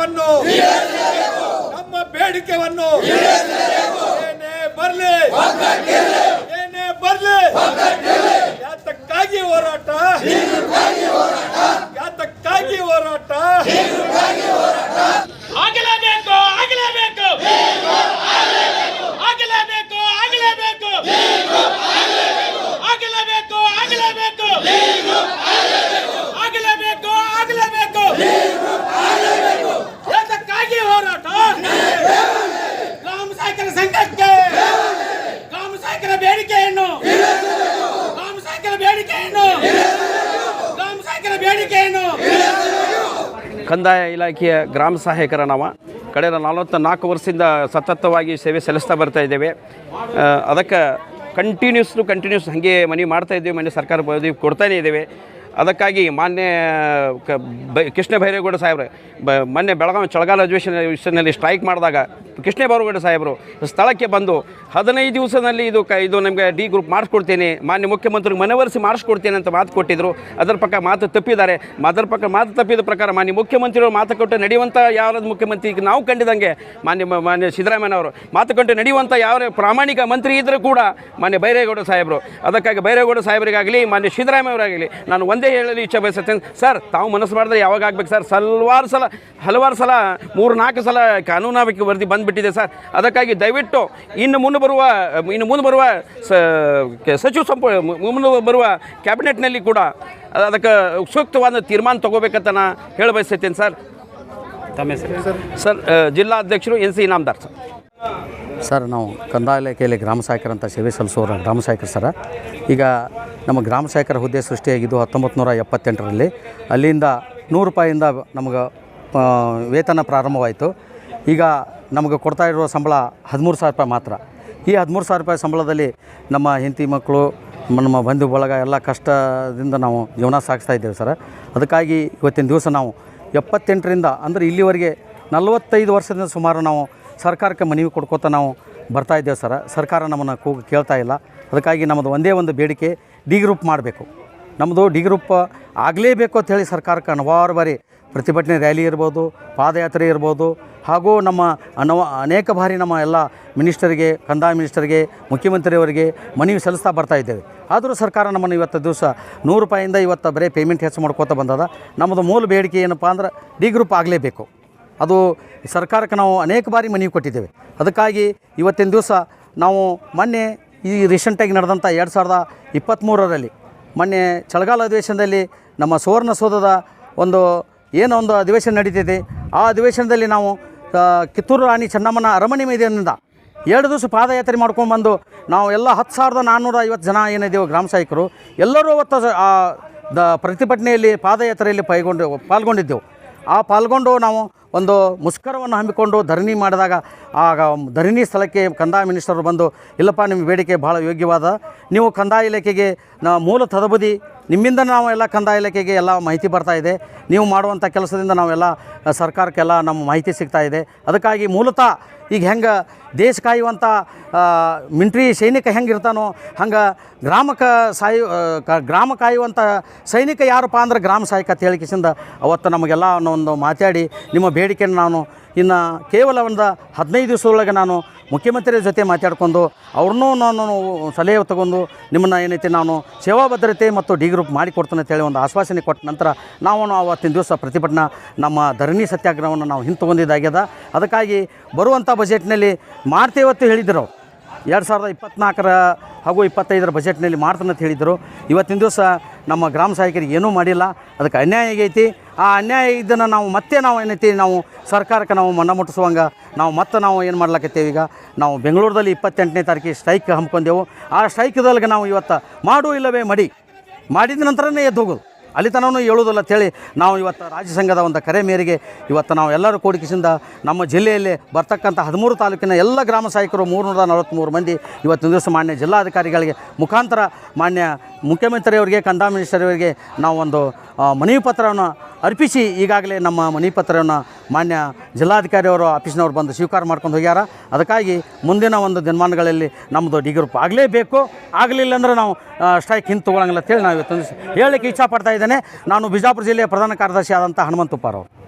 ಬೇಡಿಕೆವನ್ನು ನಮ್ಮ ಬೇಡಿಕೆಯನ್ನು ಬರ್ಲಿ. ಬೇಡಿಕೆಯನ್ನು ಬೇಡಿಕೆಯನ್ನು ಕಂದಾಯ ಇಲಾಖೆಯ ಗ್ರಾಮ ಸಹಾಯಕರ ನಾವು ಕಳೆದ ನಲವತ್ತ ನಾಲ್ಕು ವರ್ಷದಿಂದ ಸತತವಾಗಿ ಸೇವೆ ಸಲ್ಲಿಸ್ತಾ ಬರ್ತಾ ಇದ್ದೇವೆ. ಅದಕ್ಕೆ ಕಂಟಿನ್ಯೂಸ್ ಟು ಕಂಟಿನ್ಯೂಸ್ ಹಾಗೆ ಮನವಿ ಮಾಡ್ತಾ ಇದ್ದೇವೆ ಮನೆ ಸರ್ಕಾರ ಪದವಿ ಇದ್ದೇವೆ. ಅದಕ್ಕಾಗಿ ಮಾನ್ಯ ಕೃಷ್ಣ ಭೈರೇಗೌಡ ಸಾಹೇಬ್ರೆ, ಬ ಮೊನ್ನೆ ಬೆಳಗಾವಿ ಚಳಗಾಲ ಅಧಿವೇಶನ, ವಿಷಯದಲ್ಲಿ ಸ್ಟ್ರೈಕ್ ಮಾಡಿದಾಗ ಕೃಷ್ಣ ಬೈರೇಗೌಡ ಸಾಹೇಬರು ಸ್ಥಳಕ್ಕೆ ಬಂದು ಹದಿನೈದು ದಿವಸದಲ್ಲಿ ಇದು ಕ ಇದು ನಮಗೆ ಡಿ ಗ್ರೂಪ್ ಮಾಡಿಸ್ಕೊಡ್ತೇನೆ, ಮಾನ್ಯ ಮುಖ್ಯಮಂತ್ರಿಗೆ ಮನವರಿಸಿ ಮಾಡಿಸ್ಕೊಡ್ತೇನೆ ಅಂತ ಮಾತು ಕೊಟ್ಟಿದ್ದರು ಅದರ ಪಕ್ಕ ಮಾತು ತಪ್ಪಿದ್ದಾರೆ. ಅದರ ಪಕ್ಕ ಮಾತು ತಪ್ಪಿದ ಪ್ರಕಾರ ಮಾನ್ಯ ಮಾತು ಕೊಟ್ಟು ನಡೆಯುವಂಥ ಯಾವ ಮುಖ್ಯಮಂತ್ರಿ ಈಗ ನಾವು ಕಂಡಿದಂಗೆ, ಮಾನ್ಯ ಮಾನ್ಯ ಸಿದ್ದರಾಮಯ್ಯನವರು ಮಾತು ಕೊಟ್ಟು ನಡೆಯುವಂಥ ಯಾವ ಪ್ರಾಮಾಣಿಕ ಮಂತ್ರಿ ಇದ್ದರೂ ಕೂಡ ಮಾನ್ಯ ಬೈರೇಗೌಡ ಸಾಹೇಬರು. ಅದಕ್ಕಾಗಿ ಬೈರೇಗೌಡ ಸಾಹೇಬರಿಗಾಗಲಿ, ಮಾನ್ಯ ಸಿದ್ದರಾಮಯ್ಯವರಾಗಲಿ ನಾನು ಒಂದೇ ಹೇಳಲು ಇಚ್ಛೆ ಬಯಸುತ್ತೇನೆ. ಸರ್, ತಾವು ಮನಸ್ಸು ಮಾಡಿದ್ರೆ ಯಾವಾಗ ಆಗ್ಬೇಕು ಸರ್? ಹಲವಾರು ಸಲ ಹಲವಾರು ಸಲ ಮೂರು ನಾಲ್ಕು ಸಲ ಕಾನೂನಾಭಿಕ ವರದಿ ಬಂದುಬಿಟ್ಟಿದೆ ಸರ್. ಅದಕ್ಕಾಗಿ ದಯವಿಟ್ಟು ಇನ್ನು ಮುಂದೆ ಬರುವ ಇನ್ನು ಮುಂದೆ ಬರುವ ಸಚಿವ ಸಂಪುಟ ಮು- ಮುಂದೆ ಬರುವ ಕ್ಯಾಬಿನೆಟ್ನಲ್ಲಿ ಕೂಡ ಅದಕ್ಕೆ ಸೂಕ್ತವಾದ ತೀರ್ಮಾನ ತಗೋಬೇಕಂತ ನಾ ಹೇಳ ಬಯಸುತ್ತೇನೆ ಸರ್. ತಮ್ಮ sir. Sir ಜಿಲ್ಲಾಧ್ಯಕ್ಷರು N C Inamdar sir. Sir ನಾವು ಕಂದಾಯ ಇಲಾಖೆಯಲ್ಲಿ ಗ್ರಾಮ ಸಹಾಯಕರಂತ ಸೇವೆ ಸಲ್ಲಿಸೋರು ಗ್ರಾಮ ಸಹಾಯಕರು ಸರ. ಈಗ ನಮ್ಮ ಗ್ರಾಮ ಸಹಾಯಕರ ಹುದ್ದೆ ಸೃಷ್ಟಿಯಾಗಿದ್ದು ಹತ್ತೊಂಬತ್ತು ನೂರ ಎಪ್ಪತ್ತೆಂಟರಲ್ಲಿ. ಅಲ್ಲಿಂದ ನೂರು ರೂಪಾಯಿಂದ ನಮಗೆ ವೇತನ ಪ್ರಾರಂಭವಾಯಿತು. ಈಗ ನಮಗೆ ಕೊಡ್ತಾ ಇರುವ ಸಂಬಳ ಹದಿಮೂರು ಸಾವಿರ ರೂಪಾಯಿ ಮಾತ್ರ. ಈ ಹದಿಮೂರು ಸಾವಿರ ರೂಪಾಯಿ ಸಂಬಳದಲ್ಲಿ ನಮ್ಮ ಹೆಂಡತಿ ಮಕ್ಕಳು, ನಮ್ಮ ಬಂಧು ಬಳಗ ಎಲ್ಲ ಕಷ್ಟದಿಂದ ನಾವು ಜೀವನ ಸಾಗಿಸ್ತಾ ಇದ್ದೇವೆ ಸರ್. ಅದಕ್ಕಾಗಿ ಇವತ್ತಿನ ದಿವಸ ನಾವು ಎಪ್ಪತ್ತೆಂಟರಿಂದ ಅಂದರೆ ಇಲ್ಲಿವರೆಗೆ ನಲವತ್ತೈದು ವರ್ಷದಿಂದ ಸುಮಾರು ನಾವು ಸರ್ಕಾರಕ್ಕೆ ಮನವಿ ಕೊಡ್ಕೋತ ನಾವು ಬರ್ತಾ ಇದ್ದೇವೆ ಸರ್. ಸರ್ಕಾರ ನಮ್ಮನ್ನು ಕೂಗಿ ಕೇಳ್ತಾ ಇಲ್ಲ. ಅದಕ್ಕಾಗಿ ನಮ್ಮದು ಒಂದೇ ಒಂದು ಬೇಡಿಕೆ, ಡಿ ಗ್ರೂಪ್ ಮಾಡಬೇಕು. ನಮ್ಮದು ಡಿ ಗ್ರೂಪ್ ಆಗಲೇಬೇಕು ಅಂತ ಹೇಳಿ ಸರ್ಕಾರಕ್ಕೆ ಹಲವಾರು ಬಾರಿ ಪ್ರತಿಭಟನೆ ರ್ಯಾಲಿ ಇರ್ಬೋದು, ಪಾದಯಾತ್ರೆ ಇರ್ಬೋದು. ಹಾಗೂ ನಮ್ಮ ಅನವ, ಅನೇಕ ಬಾರಿ ನಮ್ಮ ಎಲ್ಲ ಮಿನಿಸ್ಟರಿಗೆ, ಕಂದಾಯ ಮಿನಿಸ್ಟರ್ಗೆ, ಮುಖ್ಯಮಂತ್ರಿಯವರಿಗೆ ಮನವಿ ಸಲ್ಲಿಸ್ತಾ ಬರ್ತಾ ಇದ್ದೇವೆ. ಆದರೂ ಸರ್ಕಾರ ನಮ್ಮನ್ನು ಇವತ್ತು ದಿವಸ ನೂರು ರೂಪಾಯಿಂದ ಇವತ್ತು ಬರೀ ಪೇಮೆಂಟ್ ಹೆಚ್ಚು ಮಾಡ್ಕೋತಾ ಬಂದದ. ನಮ್ಮದು ಮೂಲ ಬೇಡಿಕೆ ಏನಪ್ಪ ಅಂದ್ರೆ ಡಿ ಗ್ರೂಪ್ ಆಗಲೇಬೇಕು. ಅದು ಸರ್ಕಾರಕ್ಕೆ ನಾವು ಅನೇಕ ಬಾರಿ ಮನವಿ ಕೊಟ್ಟಿದ್ದೇವೆ. ಅದಕ್ಕಾಗಿ ಇವತ್ತಿನ ದಿವಸ ನಾವು ಮೊನ್ನೆ ಈ ರೀಸೆಂಟಾಗಿ ನಡೆದಂಥ ಎರಡು ಸಾವಿರದ ಇಪ್ಪತ್ತ್ಮೂರರಲ್ಲಿ ಮೊನ್ನೆ ಚಳಿಗಾಲ ಅಧಿವೇಶನದಲ್ಲಿ ನಮ್ಮ ಸುವರ್ಣಸೌಧದ ಒಂದು ಏನೋ ಒಂದು ಅಧಿವೇಶನ ನಡೀತಿದೆ ಆ ಅಧಿವೇಶನದಲ್ಲಿ ನಾವು ಕಿತ್ತೂರು ರಾಣಿ ಚೆನ್ನಮ್ಮನ ಅರಮನೆ ಮೇದಿಯಿಂದ ಎರಡು ದಿವಸ ಪಾದಯಾತ್ರೆ ಮಾಡ್ಕೊಂಡು ಬಂದು ನಾವು ಎಲ್ಲ ಹತ್ತು ಸಾವಿರದ ನಾನ್ನೂರ ಐವತ್ತು ಜನ ಏನಿದೆಯೋ ಗ್ರಾಮ ಸಹಾಯಕರು ಎಲ್ಲರೂ ಅವತ್ತು, ಆ, ದ ಪ್ರತಿಭಟನೆಯಲ್ಲಿ ಪಾದಯಾತ್ರೆಯಲ್ಲಿ ಪೈಗೊಂಡು ಪಾಲ್ಗೊಂಡಿದ್ದೆವು. ಆ ಪಾಲ್ಗೊಂಡು ನಾವು ಒಂದು ಮುಷ್ಕರವನ್ನು ಹಮ್ಮಿಕೊಂಡು ಧರಣಿ ಮಾಡಿದಾಗ ಆಗ ಧರಣಿ ಸ್ಥಳಕ್ಕೆ ಕಂದಾಯ ಮಿನಿಸ್ಟರ್ ಬಂದು, ಇಲ್ಲಪ್ಪ ನಿಮ್ಮ ಬೇಡಿಕೆ ಭಾಳ ಯೋಗ್ಯವಾದ. ನೀವು ಕಂದಾಯ ಇಲಾಖೆಗೆ ಮೂಲ ತದಬದಿ, ನಿಮ್ಮಿಂದ ನಾವು ಎಲ್ಲ ಕಂದಾಯ ಇಲಾಖೆಗೆ ಎಲ್ಲ ಮಾಹಿತಿ ಬರ್ತಾ ಇದೆ. ನೀವು ಮಾಡುವಂಥ ಕೆಲಸದಿಂದ ನಾವೆಲ್ಲ ಸರ್ಕಾರಕ್ಕೆಲ್ಲ ನಮ್ಮ ಮಾಹಿತಿ ಸಿಗ್ತಾ ಇದೆ. ಅದಕ್ಕಾಗಿ ಮೂಲತಃ ಈಗ ಹೆಂಗೆ ದೇಶ ಕಾಯುವಂಥ ಮಿಂಟ್ರಿ ಸೈನಿಕ ಹೆಂಗೆ ಇರ್ತಾನೋ, ಹಂಗೆ ಗ್ರಾಮಕ್ಕೆ ಸಾಯು ಗ್ರಾಮ ಕಾಯುವಂಥ ಸೈನಿಕ ಯಾರಪ್ಪ ಅಂದ್ರೆ ಗ್ರಾಮ ಸಹಾಯಕ ಅಂತ ಹೇಳಿಕೆಸಿಂದ ಅವತ್ತು ನಮಗೆಲ್ಲ ಒಂದು ಮಾತಾಡಿ, ನಿಮ್ಮ ಬೇಡಿಕೆಯನ್ನು ನಾನು ಇನ್ನು ಕೇವಲ ಒಂದು ಹದಿನೈದು ದಿವಸದೊಳಗೆ ನಾನು ಮುಖ್ಯಮಂತ್ರಿ ಜೊತೆ ಮಾತಾಡ್ಕೊಂಡು ಅವ್ರನ್ನೂ ನಾನು ಸಲಹೆ ತಗೊಂಡು ನಿಮ್ಮನ್ನು ಏನೈತಿ ನಾನು ಸೇವಾ ಭದ್ರತೆ ಮತ್ತು ಡಿ ಗ್ರೂಪ್ ಮಾಡಿಕೊಡ್ತೇನೆ ಅಂತೇಳಿ ಒಂದು ಆಶ್ವಾಸನೆ ಕೊಟ್ಟ ನಂತರ ನಾವು ಆವತ್ತಿನ ದಿವಸ ಪ್ರತಿಭಟನಾ ನಮ್ಮ ಧರಣಿ ಸತ್ಯಾಗ್ರಹವನ್ನು ನಾವು ಹಿಂತುಕೊಂಡಿದ್ದಾಗ್ಯದ ಅದಕ್ಕಾಗಿ ಬರುವಂಥ ಬಜೆಟ್ನಲ್ಲಿ ಮಾಡ್ತೇವತ್ತು ಹೇಳಿದ್ರು ಅವ್ರು. ಎರಡು ಸಾವಿರದ ಇಪ್ಪತ್ನಾಲ್ಕರ ಹಾಗೂ ಇಪ್ಪತ್ತೈದರ ಬಜೆಟ್ನಲ್ಲಿ ಮಾಡ್ತಾನಂತ ಹೇಳಿದರು ಇವತ್ತಿನ ದಿವಸ ನಮ್ಮ ಗ್ರಾಮ ಸಹಾಯಕರಿಗೆ ಏನೂ ಮಾಡಿಲ್ಲ. ಅದಕ್ಕೆ ಅನ್ಯಾಯ ಆಗೈತಿ. ಆ ಅನ್ಯಾಯ ಇದನ್ನು ನಾವು ಮತ್ತೆ ನಾವು ಏನೈತಿ, ನಾವು ಸರ್ಕಾರಕ್ಕೆ ನಾವು ಮನ್ನ ಮುಟ್ಟಿಸುವಂಗೆ ನಾವು ಮತ್ತೆ ನಾವು ಏನು ಮಾಡ್ಲಕತ್ತೇವೆ ಈಗ? ನಾವು ಬೆಂಗಳೂರಲ್ಲಿ ಇಪ್ಪತ್ತೆಂಟನೇ ತಾರೀಕಿಗೆ ಸ್ಟ್ರೈಕ್ ಹಮ್ಮಿಕೊಂಡೆವು. ಆ ಸ್ಟ್ರೈಕ್ದೊಳಗೆ ನಾವು ಇವತ್ತು ಮಾಡು ಇಲ್ಲವೇ ಮಡಿ. ಮಾಡಿದ ನಂತರನೇ ಎದ್ದು ಹೋಗೋದು. ಅಲ್ಲಿ ತನೂ ಹೇಳೋದಿಲ್ಲ ಅಂತೇಳಿ ನಾವು ಇವತ್ತು ರಾಜ್ಯ ಸಂಘದ ಒಂದು ಕರೆ ಮೇರೆಗೆ ಇವತ್ತು ನಾವು ಎಲ್ಲರೂ ಕೂಡಿಕಿಸಿಂದ ನಮ್ಮ ಜಿಲ್ಲೆಯಲ್ಲಿ ಬರ್ತಕ್ಕಂಥ ಹದಿಮೂರು ತಾಲೂಕಿನ ಎಲ್ಲ ಗ್ರಾಮ ಸಹಾಯಕರು ಮೂರುನೂರ ನಲವತ್ತ್ಮೂರು ಮಂದಿ ಇವತ್ತಿನ ದಿವಸ ಮಾನ್ಯ ಜಿಲ್ಲಾಧಿಕಾರಿಗಳಿಗೆ ಮುಖಾಂತರ ಮಾನ್ಯ ಮುಖ್ಯಮಂತ್ರಿಯವರಿಗೆ, ಕಂದಾಯ ಮಿನಿಸ್ಟರ್ಯವರಿಗೆ ನಾವು ಒಂದು ಮನವಿ ಪತ್ರವನ್ನು ಅರ್ಪಿಸಿ ಈಗಾಗಲೇ ನಮ್ಮ ಮನವಿ ಪತ್ರವನ್ನು ಮಾನ್ಯ ಜಿಲ್ಲಾಧಿಕಾರಿಯವರು ಆಫೀಸ್ನವ್ರು ಬಂದು ಸ್ವೀಕಾರ ಮಾಡ್ಕೊಂಡು ಹೋಗ್ಯಾರ. ಅದಕ್ಕಾಗಿ ಮುಂದಿನ ಒಂದು ದಿನಮಾನಗಳಲ್ಲಿ ನಮ್ಮದು ಡಿ ಗ್ರೂಪ್ ಆಗಲೇಬೇಕು. ಆಗಲಿಲ್ಲ ಅಂದ್ರೆ ನಾವು ಸ್ಟ್ರೈಕ್ ಹಿಂದೆ ತೊಗೊಳಂಗಿಲ್ಲ ಅಂತೇಳಿ ನಾವು ಇವತ್ತು ಹೇಳಲಿಕ್ಕೆ ಇಚ್ಛೆ ಪಡ್ತಾ ಇದ್ದೇನೆ. ನಾನು ಬಿಜಾಪುರ ಜಿಲ್ಲೆಯ ಪ್ರಧಾನ ಕಾರ್ಯದರ್ಶಿ ಆದಂಥ ಹನುಮಂತಪ್ಪರವರು